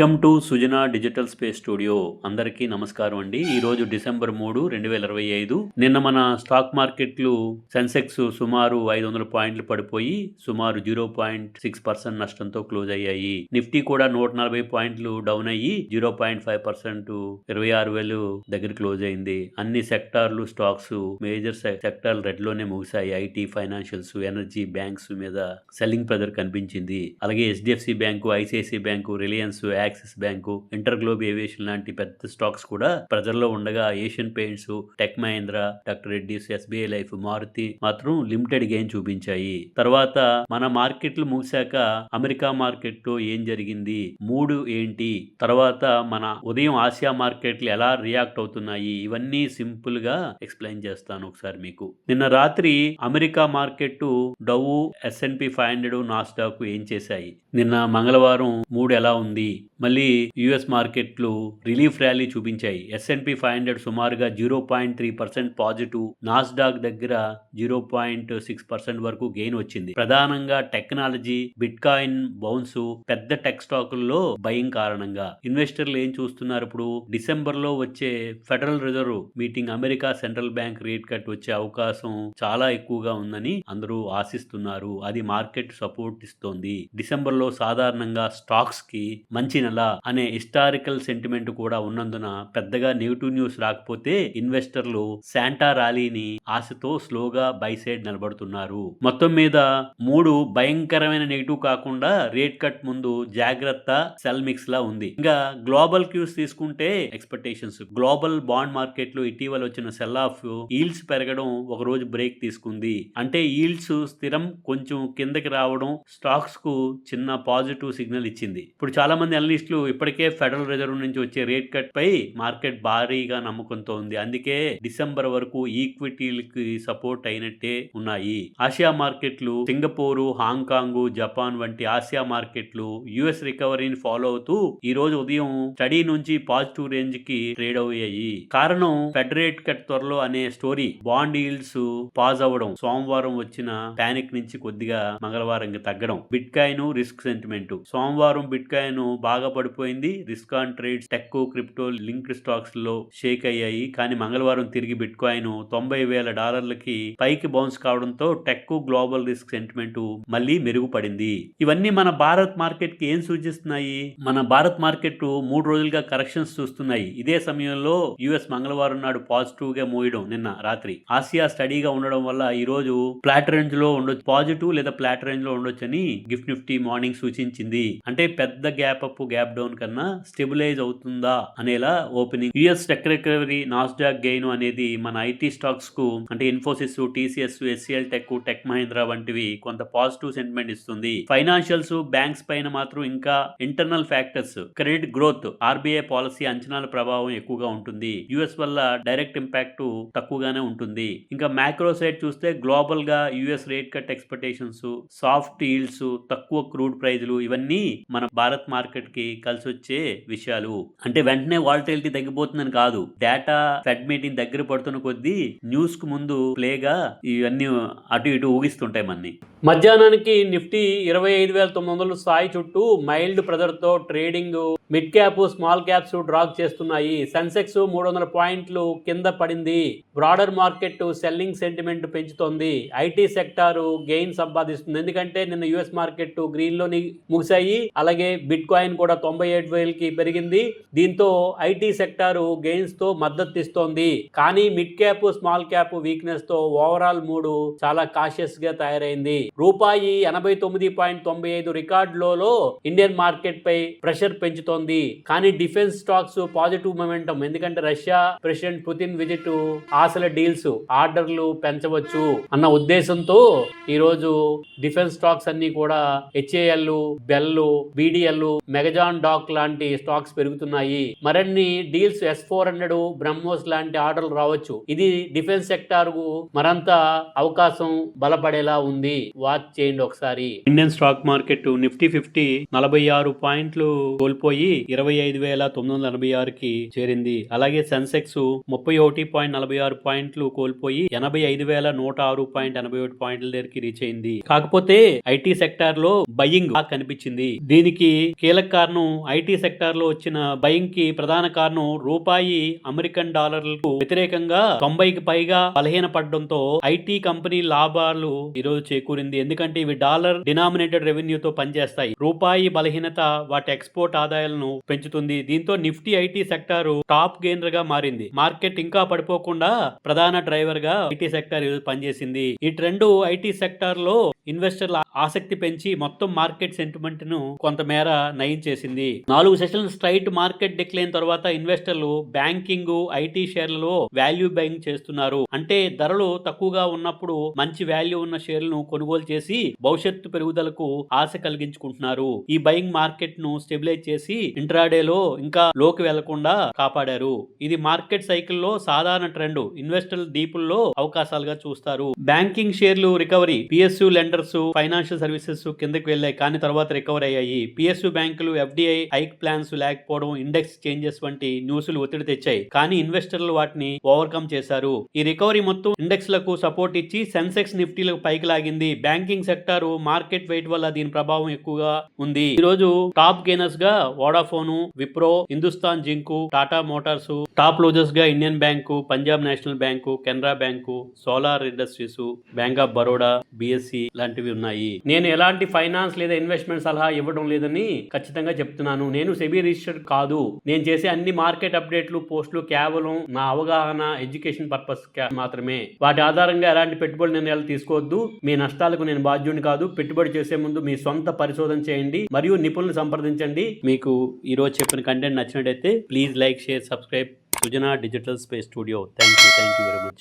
Welcome to Sujana digital space studio. అందరికీ నమస్కారం అండి. ఈ రోజు డిసెంబర్ మూడు రెండు వేల ఇరవై ఐదు. నిన్న మన స్టాక్ మార్కెట్లు సెన్సెక్స్ సుమారు ఐదు వందల పాయింట్లు పడిపోయి సుమారు జీరో పాయింట్ సిక్స్ పర్సెంట్ నష్టంతో క్లోజ్ అయ్యాయి. నిఫ్టీ కూడా నూట నలభై పాయింట్లు డౌన్ అయ్యి జీరో పాయింట్ ఫైవ్ పర్సెంట్ ఇరవై ఆరు వేలు దగ్గర క్లోజ్ అయింది. అన్ని సెక్టార్లు స్టాక్స్ మేజర్ సెక్టార్లు రెడ్లోనే ముగిశాయి ఐటీ ఫైనాన్షియల్స్ ఎనర్జీ బ్యాంక్స్ మీద సెల్లింగ్ ప్రెజర్ కనిపించింది. అలాగే HDFC Bank ICICI Bank Reliance Axis Axis Bank InterGlobe Aviation లాంటి పెద్ద స్టాక్స్ కూడా ప్రజల్లో ఉండగా Asian Paints Tech Mahindra Doctor Reddy's SBI Life Maruti మాత్రం లిమిటెడ్ గెయిన్ చూపించాయి. తర్వాత మన మార్కెట్లు ముగిశాక అమెరికా మార్కెట్లో ఏం జరిగింది మూడు ఏంటి తర్వాత మన ఉదయం ఆసియా మార్కెట్లు ఎలా రియాక్ట్ అవుతున్నాయి ఇవన్నీ సింపుల్గా ఎక్స్ప్లెయిన్ చేస్తాను ఒకసారి మీకు. నిన్న రాత్రి America market Dow S and P five hundred Nasdaq ఏం చేశాయి? నిన్న మంగళవారం మూడు ఎలా ఉంది? మళ్ళీ యుఎస్ మార్కెట్లు రిలీఫ్ ర్యాలీ చూపించాయి. S and P five hundred సుమారుగా zero point three percent positive Nasdaq దగ్గర జీరో పాయింట్ సిక్స్ పర్సెంట్ వరకు గెయిన్ వచ్చింది. ప్రధానంగా టెక్నాలజీ బిట్కాయిన్ బౌన్స్ పెద్ద టెక్ స్టాకుల్లో భయం కారణంగా. ఇన్వెస్టర్లు ఏం చూస్తున్నారు ఇప్పుడు? డిసెంబర్లో వచ్చే Federal Reserve meeting America central bank rate cut వచ్చే అవకాశం చాలా ఎక్కువగా ఉందని అందరూ ఆశిస్తున్నారు. అది మార్కెట్ సపోర్ట్ ఇస్తోంది. డిసెంబర్లో సాధారణంగా స్టాక్స్కి మంచి నెల అనే హిస్టారికల్ సెంటిమెంట్ కూడా ఉన్నందున పెద్దగా నెగిటివ్ న్యూస్ రాకపోతే ఇన్వెస్టర్లు శాంటా ర్యాలీని ఆశతో స్లోగా బై సైడ్ నిలబడుతున్నారు. మొత్తం మీద మూడు భయంకరమైన నెగిటివ్ కాకుండా రేట్ కట్ ముందు జాగ్రత్త సెల్ మిక్స్ లా ఉంది. ఇంకా గ్లోబల్ క్యూస్ తీసుకుంటే ఎక్స్పెక్టేషన్స్. గ్లోబల్ బాండ్ మార్కెట్లో ఇటీవల వచ్చిన సెల్ ఆఫ్ ఈల్డ్స్ పెరగడం ఒక రోజు బ్రేక్ తీసుకుంది. అంటే ఈల్డ్స్ స్థిరం కొంచెం కిందకి రావడం స్టాక్స్కు చిన్న పాజిటివ్ సిగ్నల్ ఇచ్చింది. ఇప్పుడు చాలా మంది అనలిస్టులు ఇప్పటికే ఫెడరల్ రిజర్వ్ నుంచి వచ్చే రేట్ కట్ పై మార్కెట్ భారీగా నమ్మకంతో ఉంది. అందుకే డిసెంబర్ వరకు ఈక్విటీలకి సపోర్ట్ అయినట్టే ఉన్నాయి. ఆసియా మార్కెట్లు సింగపూర్ హాంకాంగ్ జపాన్ వంటి ఆసియా మార్కెట్లు యుఎస్ రికవరీని ఫాలో అవుతూ ఈ రోజు ఉదయం స్టడీ నుంచి పాజిటివ్ రేంజ్కి ట్రేడ్ అయ్యాయి. కారణం ఫెడ్ రేట్ కట్ త్వరలో అనే స్టోరీ బాండ్ ఈల్డ్స్ పాజ్ అవ్వడం. సోమవారం వచ్చిన పానిక్ నుంచి కొద్దిగా మంగళవారం తగ్గడం. Bitcoin risk sentiment. సోమవారం బిట్ కాయిన్ బాగా పడిపోయింది. Risk on trades tech crypto linked స్టాక్స్లో షేక్ అయ్యాయి. కానీ మంగళవారం తిరిగి బిట్ కాయిన్ తొంభై వేల డాలర్లకి పైకి బౌన్స్ కావడంతో టెక్ గ్లోబల్ రిస్క్ సెంటిమెంట్ మళ్ళీ మెరుగుపడింది. ఇవన్నీ మన భారత్ మార్కెట్కి ఏం సూచిస్తున్నాయి? మన భారత్ మార్కెట్ మూడు రోజులుగా కరెక్షన్స్ చూస్తున్నాయి. ఇదే సమయంలో యుఎస్ మంగళవారం నాడు పాజిటివ్గా మోయడం నిన్న రాత్రి. ఆసియా స్టడీగా ఉండడం వల్ల ఈ రోజు ఫ్లాట్ రేంజ్లో ఉండొచ్చు పాజిటివ్ లేదా ఫ్లాట్ రేంజ్లో ఉండొచ్చు అని గిఫ్ట్ నిఫ్టీ మార్నింగ్ సూచించింది. అంటే పెద్ద గ్యాప్ అప్ గ్యాప్ డౌన్ కన్నా స్టెబిలైజ్ అవుతుందా అనేలా opening. US tech recovery Nasdaq gain అనేది మన ఐటీ స్టాక్స్కు అంటే Infosys TCS HCL Tech Tech Mahindra వంటివి కొంత పాజిటివ్ సెంటిమెంట్ ఇస్తుంది. ఫైనాన్షియల్స్ బ్యాంక్స్ పైన మాత్రం ఇంకా internal factors credit growth RBI policy అంచనాల ప్రభావం ఎక్కువగా ఉంటుంది. యుఎస్ వల్ల డైరెక్ట్ ఇంపాక్ట్ తక్కువగానే ఉంటుంది. ఇంకా మ్యాక్రో సైడ్ చూస్తే గ్లోబల్గా US rate cut expectations soft yields తక్కువ క్రూడ్ ప్రైజ్లు ఇవన్నీ మన భారత్ మార్కెట్కి కలిసి వచ్చే విషయాలు. అంటే వెంటనే వాలటిలిటీ తగ్గిపోతుందని కాదు. డేటా ఫెడ్ మీటింగ్ దగ్గర పడుతున్న కొద్దీ న్యూస్కు ముందు ప్లేగా ఇవన్నీ అటు ఇటు ఊగిస్తుంటాయి మన్ని. మధ్యాహ్నానికి నిఫ్టీ ఇరవై ఐదు వేల తొమ్మిది వందల స్థాయి చుట్టూ mild ప్రెజర్తో trading mid cap small caps drag చేస్తున్నాయి. సెన్సెక్స్ మూడు వందల పాయింట్లు కింద పడింది. బ్రాడర్ మార్కెట్ సెల్లింగ్ సెంటిమెంట్ పెంచుతోంది. ఐటీ సెక్టార్ గెయిన్ సంపాదిస్తుంది. ఎందుకంటే నిన్న యుఎస్ మార్కెట్ గ్రీన్లోని ముగిశాయి. అలాగే బిట్ కాయిన్ కూడా తొంభై ఏడు వేలకి పెరిగింది. దీంతో ఐటీ సెక్టార్ గెయిన్స్తో మద్దతు ఇస్తోంది. కానీ మిడ్ క్యాప్ స్మాల్ క్యాప్ వీక్నెస్తో ఓవరాల్ మూడు చాలా కాషియస్గా తయారైంది. రూపాయి ఎనభై తొమ్మిది పాయింట్ తొంభై ఐదు రికార్డ్లో ఇండియన్ మార్కెట్ పై ప్రెషర్ పెంచుతోంది. కానీ డిఫెన్స్ స్టాక్స్ పాజిటివ్ మొమెంటం. ఎందుకంటే రష్యా ప్రెసిడెంట్ పుతిన్ విజిట్ ఆశల డీల్స్ ఆర్డర్లు పెంచవచ్చు అన్న ఉద్దేశంతో ఈ రోజు డిఫెన్స్ స్టాక్స్ అన్ని కూడా HAL BEL BDL Mazagon Dock లాంటి స్టాక్స్ పెరుగుతున్నాయి. మరిన్ని deals S four hundred BrahMos లాంటి ఆర్డర్లు రావచ్చు. ఇది డిఫెన్స్ సెక్టార్కు మరంత అవకాశం బలపడేలా ఉంది. వాచ్ చేయండి ఒకసారి. Indian stock market Nifty fifty నలభై ఆరు పాయింట్లు కోల్పోయి ఇరవై ఐదు వేల తొమ్మిది వందల ఎనభై ఆరుకి చేరింది. అలాగే సెన్సెక్స్ ముప్పై ఒకటి పాయింట్ నలభై ఆరు పాయింట్లు కోల్పోయి ఎనభై ఐదు వేల నూట ఆరు పాయింట్ ఎనభై ఒకటి పాయింట్ల దగ్గరికి రీచ్ అయింది. కాకపోతే ఐటీ సెక్టార్లో బయింగ్ కనిపించింది. దీనికి కీలక కారణం ఐటీ సెక్టార్లో వచ్చిన బయింగ్కి ప్రధాన కారణం రూపాయి అమెరికన్ డాలర్లకు వ్యతిరేకంగా తొంభైకి పైగా బలహీన పడడంతో ఐటీ కంపెనీ లాభాలు ఈ రోజు చేకూరింది ఎందుకంటే ఇవి డాలర్ డినామినేటెడ్ రెవెన్యూతో పనిచేస్తాయి. రూపాయి బలహీనత వాటి ఎక్స్పోర్ట్ ఆదాయాలను పెంచుతుంది. దీంతో నిఫ్టీ ఐటీ సెక్టార్ టాప్ గెయినర్గా మారింది. మార్కెట్ ఇంకా పడిపోకుండా ప్రధాన డ్రైవర్గా ఐటీ సెక్టార్ పనిచేసింది. ఈ ట్రెండ్ ఐటీ సెక్టార్లో ఇన్వెస్టర్ల ఆసక్తి పెంచి మొత్తం మార్కెట్ సెంటిమెంట్ను కొంతమేర నయం చేసింది. నాలుగు సెషన్లు స్ట్రైట్ మార్కెట్ డిక్లైన్ తర్వాత ఇన్వెస్టర్లు బ్యాంకింగ్ ఐటీ షేర్లలో వాల్యూ బయింగ్ చేస్తున్నారు. అంటే ధరలు తక్కువగా ఉన్నప్పుడు మంచి వాల్యూ ఉన్న షేర్లను కొనుగోలు చేసి భవిష్యత్తు పెరుగుదలకు ఆశ కలిగించుకుంటున్నారు. ఈ బయింగ్ మార్కెట్ను స్టెబిలైజ్ చేసి ఇంట్రాడేలో ఇంకా లోకి వెళ్ళకుండా కాపాడారు. ఇది మార్కెట్ సైకిల్లో సాధారణ ట్రెండ్. ఇన్వెస్టర్ల డీపుల్లో అవకాశాలుగా చూస్తారు. బ్యాంకింగ్ షేర్లు recovery PSU lenders financial services కిందకి వెళ్ళాయి కానీ తర్వాత రికవర్ అయ్యాయి. పిఎస్యు బ్యాంకులు ఎఫ్డిఐ హైక్ ప్లాన్స్ లేకపోవడం ఇండెక్స్ చేంజెస్ వంటి న్యూస్లు ఒత్తిడి తెచ్చాయి. కానీ ఇన్వెస్టర్లు వాటిని ఓవర్కమ్ చేశారు. ఈ రికవరీ మొత్తం ఇండెక్స్లకు సపోర్ట్ ఇచ్చి సెన్సెక్స్ నిఫ్టీలకు పైకి లాగింది. బ్యాంకింగ్ సెక్టార్ మార్కెట్ వెయిట్ వల్ల దీని ప్రభావం ఎక్కువగా ఉంది. ఈ రోజు top గెయినర్స్గా Vodafone Wipro Hindustan Zinc Tata Motors top లూజర్స్గా Indian Bank Punjab National Bank Canara Bank Solar Industries Bank of Baroda BSE లాంటివి ఉన్నాయి. నేను ఎలాంటి ఫైనాన్స్ లేదా ఇన్వెస్ట్మెంట్ సలహా ఇవ్వడం లేదని ఖచ్చితంగా చెప్తున్నాను. నేను సెబీ రిజిస్టర్డ్ కాదు. నేను చేసే అన్ని మార్కెట్ అప్డేట్లు పోస్టులు కేవలం నా అవగాహన ఎడ్యుకేషన్ పర్పస్ మాత్రమే. వాటి ఆధారంగా ఎలాంటి పెట్టుబడి నిర్ణయాలు తీసుకోవద్దు. మీ నష్టాలకు నేను బాధ్యుని కాదు. పెట్టుబడి చేసే ముందు మీ సొంత పరిశోధన చేయండి. మరియు నిపుణులను సంప్రదించండి. మీకు ఈ రోజు చెప్పిన కంటెంట్ నచ్చినట్టయితే please like share subscribe Sujana digital space studio thank you thank you very much